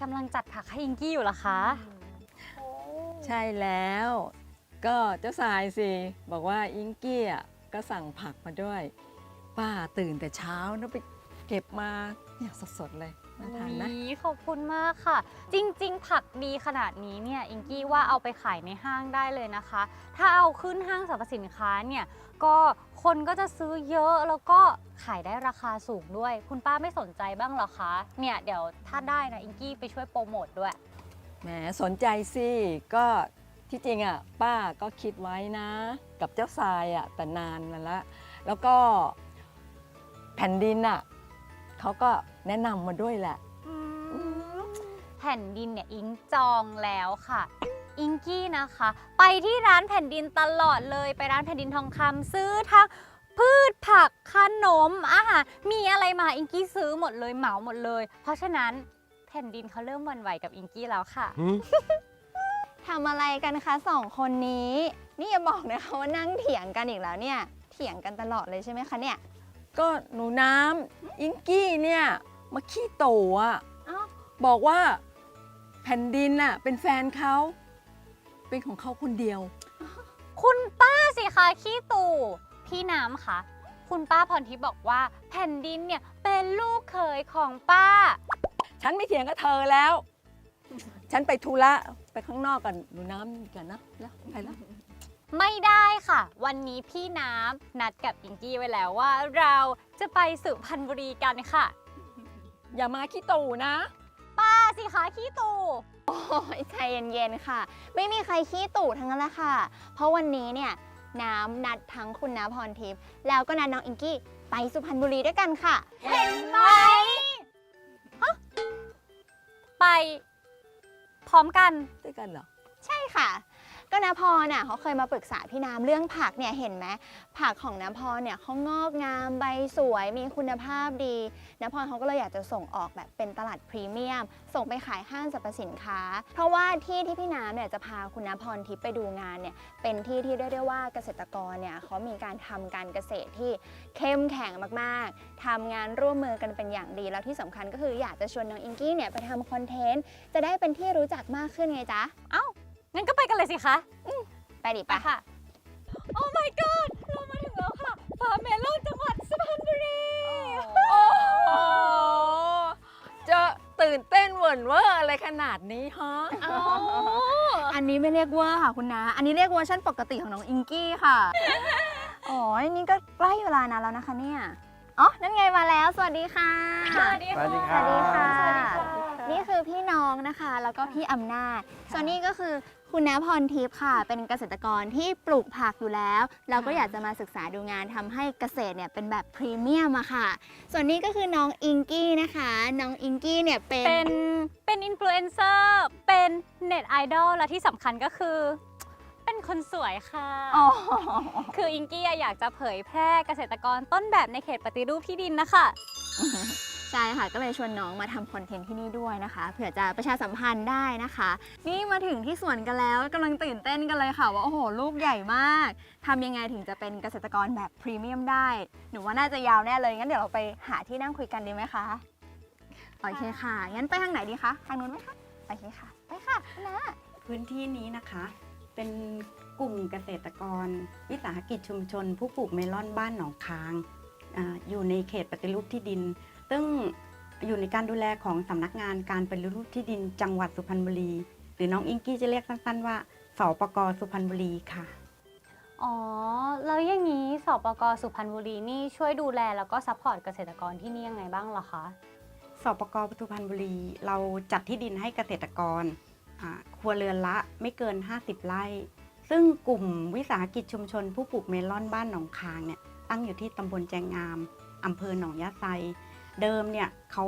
กำลังจัดผักให้อิงกี้อยู่เหรอคะใช่แล้ว ก็เจ้าสายสิ บอกว่าอิงกี้อะก็สั่งผักมาด้วย ป้าตื่นแต่เช้านะไปเก็บมาเนี่ยสดๆเลย น่าทานนะอุ๊ยขอบคุณมากค่ะ จริง ๆ ผักดีขนาดนี้เนี่ยอิงกี้ว่าเอาไปขายในห้างได้เลยนะคะ ถ้าเอาขึ้นห้างสรรพสินค้าเนี่ยก็คนก็จะซื้อเยอะแล้วก็ขายได้ราคาสูงด้วย คุณป้าไม่สนใจบ้างเหรอคะเนี่ยเดี๋ยวถ้าได้นะอิงกี้ไปช่วยโปรโมทด้วย แหมสนใจสิก็ที่จริงอะป้าก็คิดไว้นะ กับเจ้าทรายอะแต่นานมาแล้ว แล้วก็แผ่นดินอะ เขาก็แนะนำมาด้วยแหละแผ่นดินเนี่ยอิงจองแล้วค่ะ อิงกี้นะคะ ไปที่ร้านแผ่นดินตลอดเลยไปร้านแผ่นดินทองคำซื้อทั้งพืชผักขนมอาหารมีอะไรมาอิงกี้ซื้อหมดเลยเหมาหมดเลย เพราะฉะนั้นแผ่นดินเขาเริ่มหวันไหวกับอิงกี้แล้วค่ะ ทำอะไรกันคะสองคนนี้ นี่อย่าบอกนะคะว่านั่งเถียงกันอีกแล้วเนี่ย เถียงกันตลอดเลยใช่ไหมคะเนี่ย ก็หนูน้ำอิงกี้เนี่ยมาขี้โตอะอ้าว บอกว่าแผ่นดินน่ะเป็นแฟนเขา เป็นของเขาคนเดียว คุณป้าสิคะขี้ตู่พี่น้ำค่ะคุณป้าพรทิพย์บอกว่าแผ่นดินเนี่ยเป็นลูกเขยของป้า ฉันไม่เถียงกับเธอแล้ว ฉันไปธุระไปข้างนอกกันหนูน้ำกันนะแล้วไปแล้ว ไม่ได้ค่ะ วันนี้พี่น้ำนัดกับอิงกี้ไว้แล้วว่าเราจะไปสุพรรณบุรีกันค่ะ อย่ามาขี้ตู่นะป้าสิคะขี้ตู่โอ้ยใจเย็นๆค่ะ ไม่มีใครขี้ตู่ทั้งนั้นแหละค่ะ เพราะวันนี้เนี่ยน้ำนัดทั้งคุณน้าพรทิพย์แล้วก็นัดน้องอิงกี้ไปสุพรรณบุรีด้วยกันค่ะ เห็นไหมฮะไป พร้อมกันด้วยกันเหรอ ใช่ค่ะ ก็นาพรน่ะเขาเคยมาปรึกษาพี่น้ำเรื่องผักเนี่ยเห็นไหมผักของนาพรเนี่ยเขางอกงามใบสวยมีคุณภาพดีนาพรเขาก็เลยอยากจะส่งออกแบบเป็นตลาดพรีเมียม ส่งไปขายห้างสรรพสินค้า เพราะว่าที่ที่พี่น้ำเนี่ยจะพาคุณนาพรทิพย์ไปดูงานเนี่ยเป็นที่ที่เรียกได้ว่าเกษตรกรเนี่ยเขามีการทำการเกษตรที่เข้มแข็งมากๆทำงานร่วมมือกันเป็นอย่างดีแล้วที่สำคัญก็คืออยากจะชวนน้องอิงกี้เนี่ยไปทำคอนเทนต์จะได้เป็นที่รู้จักมากขึ้นไงจ๊ะเอ้า งั้นก็ไปกันเลยสิคะไปดิไปปะค่ะ โอ้ my god เรามาถึงแล้วค่ะฟาร์มเมลอนจังหวัดสุพรรณบุรีโอ้โหจะตื่นเต้นเหวินเวอร์อะไรขนาดนี้ฮะอันนี้ไม่เรียกเวอร์ค่ะคุณนาอันนี้เรียกเวอร์ชันปกติของน้องอิงกี้ค่ะอ๋อนี่ก็ใกล้เวลานานแล้วนะคะเนี่ย อ๋อ นั่นไงมาแล้ว สวัสดีค่ะ สวัสดีค่ะ สวัสดีสวัสดีค่ะสวัสดีค่ะ นี่คือพี่น้องนะคะ แล้วก็พี่อำนาจ ส่วนนี้ก็คือคุณน้าพรทิพย์ค่ะ เป็นเกษตรกรที่ปลูกผักอยู่แล้ว เราก็อยากจะมาศึกษาดูงานทำให้เกษตรเนี่ยเป็นแบบพรีเมียมอะค่ะ ส่วนนี้ก็คือน้องอิงกี้นะคะ น้องอิงกี้เนี่ยเป็นเป็นเป็นอินฟลูเอนเซอร์ เป็นเน็ตไอดอล และที่สำคัญก็คือ เป็นคนสวยค่ะ อ๋อคืออิงกี้อะอยากจะเผยแพร่เกษตรกรต้นแบบในเขตปฏิรูปที่ดินนะคะ ใช่ค่ะก็เลยชวนน้องมาทำคอนเทนต์ที่นี่ด้วยนะคะเผื่อจะประชาสัมพันธ์ได้นะคะ นี่มาถึงที่สวนกันแล้วกำลังตื่นเต้นกันเลยค่ะ ว่าโอ้โหลูกใหญ่มากทำยังไงถึงจะเป็นเกษตรกรแบบพรีเมียมได้ หนูว่าน่าจะยาวแน่เลยงั้นเดี๋ยวเราไปหาที่นั่งคุยกันดีไหมคะโอเคค่ะงั้นไปทางไหนดีคะทางนู้นไหมคะโอเคค่ะ ไปค่ะนะพื้นที่นี้นะคะ เป็นกลุ่มเกษตรกร วิสาหกิจชุมชน ผู้ปลูกเมลอนบ้านหนองคาง อาอยู่ในเขตปฏิรูปที่ดิน ซึ่งอยู่ในการดูแลของสำนักงานการปฏิรูปที่ดินจังหวัดสุพรรณบุรี หรือน้องอิงกี้จะเรียกสั้นๆว่าสปกสุพรรณบุรีค่ะ อ๋อ แล้วอย่างนี้สปกสุพรรณบุรีนี่ช่วยดูแลแล้วก็ซัพพอร์ตเกษตรกรที่นี่ยังไงบ้างเหรอคะสปกสุพรรณบุรี เราจัดที่ดินให้เกษตรกรอ่าครัวเรือนละไม่เกิน 50 ไร่ ซึ่งกลุ่มวิสาหกิจชุมชนผู้ปลูกเมลอนบ้านหนองคางเนี่ย ตั้งอยู่ที่ตำบลแจงงามอำเภอหนองยะไซ เดิมเนี่ยเขา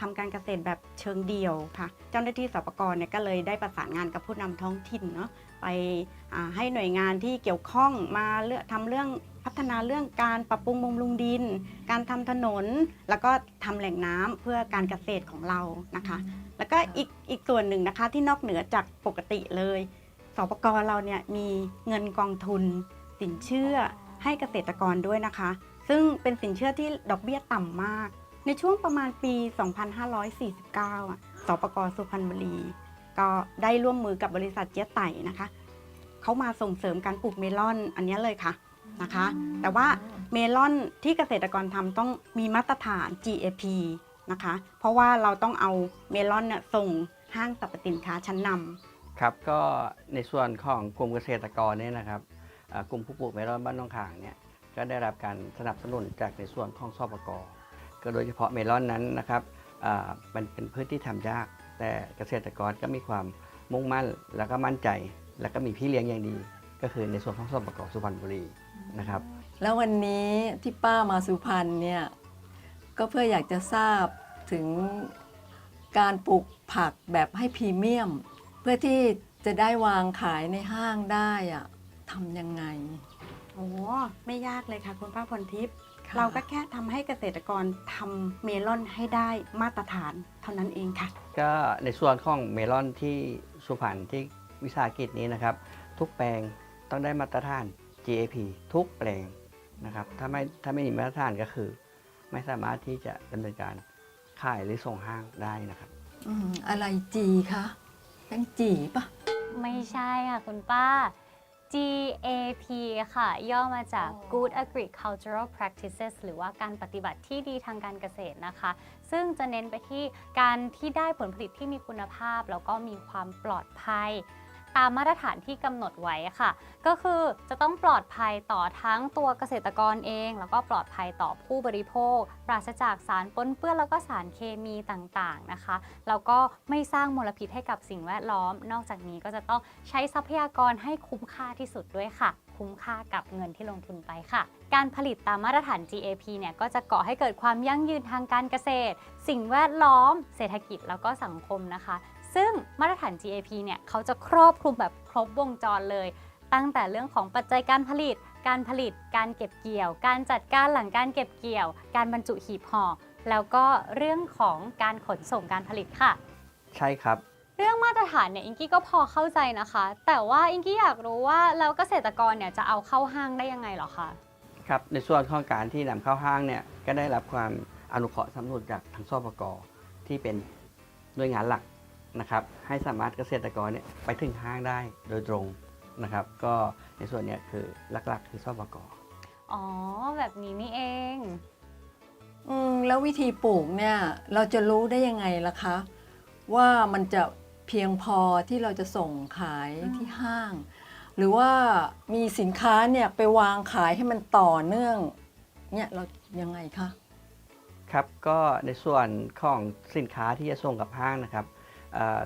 ทำการเกษตรแบบเชิงเดี่ยวค่ะ เจ้าหน้าที่สปกรเนี่ยก็เลยได้ประสานงานกับผู้นำท้องถิ่นเนาะไปให้หน่วยงานที่เกี่ยวข้องมาเลือกทำเรื่องพัฒนาเรื่องการปรับปรุงบำรุงดิน การทำถนน แล้วก็ทำแหล่งน้ำเพื่อการเกษตรของเรานะคะ แล้วก็อีกอีกส่วนหนึ่งนะคะที่นอกเหนือจากปกติเลยสปกรเราเนี่ยมีเงินกองทุนสินเชื่อ ให้เกษตรกรด้วยนะคะ ซึ่งเป็นสินเชื่อที่ดอกเบี้ยต่ำมาก ในช่วงประมาณปี 2549อะสปกรสุพรรณบุรี ก็ได้ร่วมมือกับบริษัทเจ๊ยไต่นะคะ เขามาส่งเสริมการปลูกเมลอนอันนี้เลยค่ะนะคะ แต่ว่าเมลอนที่เกษตรกรทำต้องมีมาตรฐาน GAP นะคะ เพราะว่าเราต้องเอาเมลอนเนี่ยส่งห้างสรรพสินค้าชั้นนำครับก็ในส่วนของกลุ่มเกษตรกรเนี่ยนะครับ กลุ่มผู้ปลูกเมลอนบ้านน้องขางเนี่ยก็ได้รับการสนับสนุนจากในส่วนของสปกก็โดยเฉพาะเมลอนนั้นนะครับมันเป็นพืชที่ทำยาก แต่เกษตรกรก็มีความมุ่งมั่นแล้วก็มั่นใจ แล้วก็มีพี่เลี้ยงอย่างดี ก็คือในส่วนของสปกสุพรรณบุรีนะครับ แล้ววันนี้ที่ป้ามาสุพรรณเนี่ยก็เพื่ออยากจะทราบถึงการปลูกผักแบบให้พรีเมียม เพื่อที่จะได้วางขายในห้างได้อะ ทำยังไง โอ้ไม่ยากเลยค่ะ คุณป้าพรทิพย์ค่ะ เราก็แค่ทำให้เกษตรกรทำเมลอนให้ได้มาตรฐานเท่านั้นเองค่ะ ก็ในส่วนของเมลอนที่สุพรรณที่วิสาหกิจนี้นะครับ ทุกแปลงต้องได้มาตรฐาน GAP ทุกแปลงนะครับถ้าไม่ถ้าไม่มีมาตรฐานก็คือ ไม่สามารถที่จะดำเนินการขายหรือส่งห้างได้นะครับ อืมอะไรจีคะแป้งจีปะไม่ใช่ค่ะคุณป้า GAP ค่ะ ย่อมาจาก Good Agricultural Practices หรือว่าการปฏิบัติที่ดีทางการเกษตรนะคะ ซึ่งจะเน้นไปที่การที่ได้ผลผลิตที่มีคุณภาพ แล้วก็มีความปลอดภัย ตามมาตรฐานที่กำหนดไว้ค่ะ ก็คือจะต้องปลอดภัยต่อทั้งตัวเกษตรกรเอง แล้วก็ปลอดภัยต่อผู้บริโภค ปราศจากสารปนเปื้อนแล้วก็สารเคมีต่างๆนะคะ แล้วก็ไม่สร้างมลพิษให้กับสิ่งแวดล้อม นอกจากนี้ก็จะต้องใช้ทรัพยากรให้คุ้มค่าที่สุดด้วยค่ะ คุ้มค่ากับเงินที่ลงทุนไปค่ะ การผลิตตามมาตรฐาน GAP เนี่ยก็จะก่อให้เกิดความยั่งยืนทางการเกษตร สิ่งแวดล้อม เศรษฐกิจแล้วก็สังคมนะคะ ซึ่งมาตรฐาน GAP เนี่ยเขาจะครอบคลุมแบบครบวงจรเลย ตั้งแต่เรื่องของปัจจัยการผลิต การผลิต การเก็บเกี่ยว การจัดการหลังการเก็บเกี่ยว การบรรจุหีบห่อ แล้วก็เรื่องของการขนส่งการผลิตค่ะ ใช่ครับ เรื่องมาตรฐานเนี่ยอิงกี้ก็พอเข้าใจนะคะ แต่ว่าอิงกี้อยากรู้ว่าแล้วเกษตรกรเนี่ยจะเอาเข้าห้างได้ยังไงเหรอคะ ครับ ในส่วนของการที่นำเข้าห้างเนี่ยก็ได้รับความอนุเคราะห์สำนุนจากทางสปกที่เป็นหน่วยงานหลัก นะครับให้สามารถเกษตรกรเนี่ยไปถึงห้างได้โดยตรงนะครับ ก็ในส่วนเนี้ยคือหลักๆคือสปกอ๋อ แบบนี้นี่เองอืมแล้ววิธีปลูกเนี่ยเราจะรู้ได้ยังไงล่ะคะ ว่ามันจะเพียงพอที่เราจะส่งขายที่ห้าง หรือว่ามีสินค้าเนี่ยไปวางขายให้มันต่อเนื่องเนี่ยเรายังไงคะครับก็ในส่วนของสินค้าที่จะส่งกับห้างนะครับเอ่อ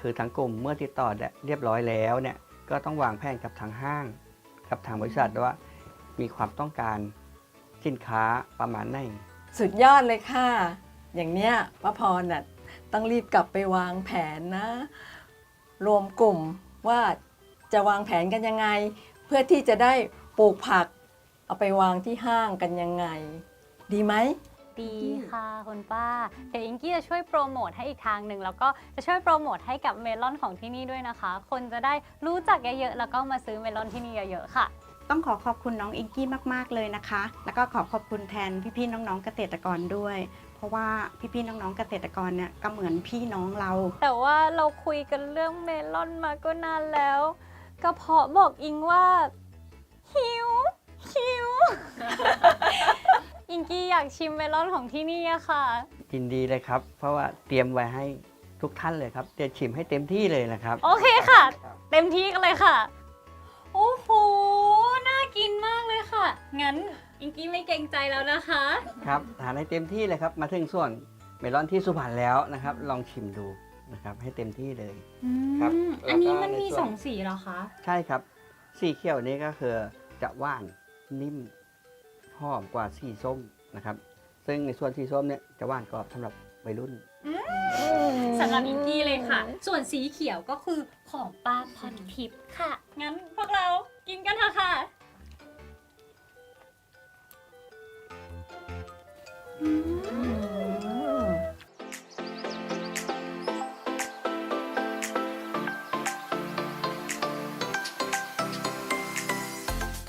คือทางกลุ่มเมื่อติดต่อเรียบร้อยแล้วเนี่ยก็ต้องวางแผนกับทางห้าง กับทางบริษัทว่ามีความต้องการสินค้าประมาณไหนสุดยอดเลยค่ะ อย่างเนี้ยป้าพรน่ะต้องรีบกลับไปวางแผนนะ รวมกลุ่มว่าจะวางแผนกันยังไง เพื่อที่จะได้ปลูกผัก เอาไปวางที่ห้างกันยังไง ดีไหม ดีค่ะคุณป้า เดี๋ยวอิงกี้จะช่วยโปรโมทให้อีกทางหนึ่งแล้วก็จะช่วยโปรโมทให้กับเมลอนของที่นี่ด้วยนะคะ คนจะได้รู้จักเยอะๆแล้วก็มาซื้อเมลอนที่นี่เยอะๆค่ะ ต้องขอขอบคุณน้องอิงกี้มากๆเลยนะคะ แล้วก็ขอขอบคุณแทนพี่ๆน้องๆเกษตรกรด้วย เพราะว่าพี่ๆน้องๆเกษตรกรเนี่ยก็เหมือนพี่น้องเรา แต่ว่าเราคุยกันเรื่องเมลอนมาก็นานแล้วกระเพาะบอกอิงว่าหิว อิงกี้อยากชิมเมลอนของที่นี่อะค่ะ ยินดีเลยครับ เพราะว่าเตรียมไว้ให้ทุกท่านเลยครับจะชิมให้เต็มที่เลยนะครับ โอเคค่ะ เต็มที่กันเลยค่ะ โอ้โห น่ากินมากเลยค่ะ งั้นอิงกี้ไม่เกรงใจแล้วนะคะ ครับทานให้เต็มที่เลยครับ มาถึงส่วนเมลอนที่สุพรรณแล้วนะครับ ลองชิมดูนะครับให้เต็มที่เลยครับอันนี้มันแล้วก็ในมีส่วน สองสีเหรอคะ ใช่ครับ สีเขียวนี้ก็คือจะหว่านนิ่มหอมกว่าสีส้ม นะครับ ซึ่งในส่วนสีส้มเนี่ยจะหว่านกรอบสำหรับวัยรุ่น สำหรับอิงกี้เลยค่ะ ส่วนสีเขียวก็คือของป้าพรทิพย์ค่ะ งั้นพวกเรากินกันเถอะค่ะ อืม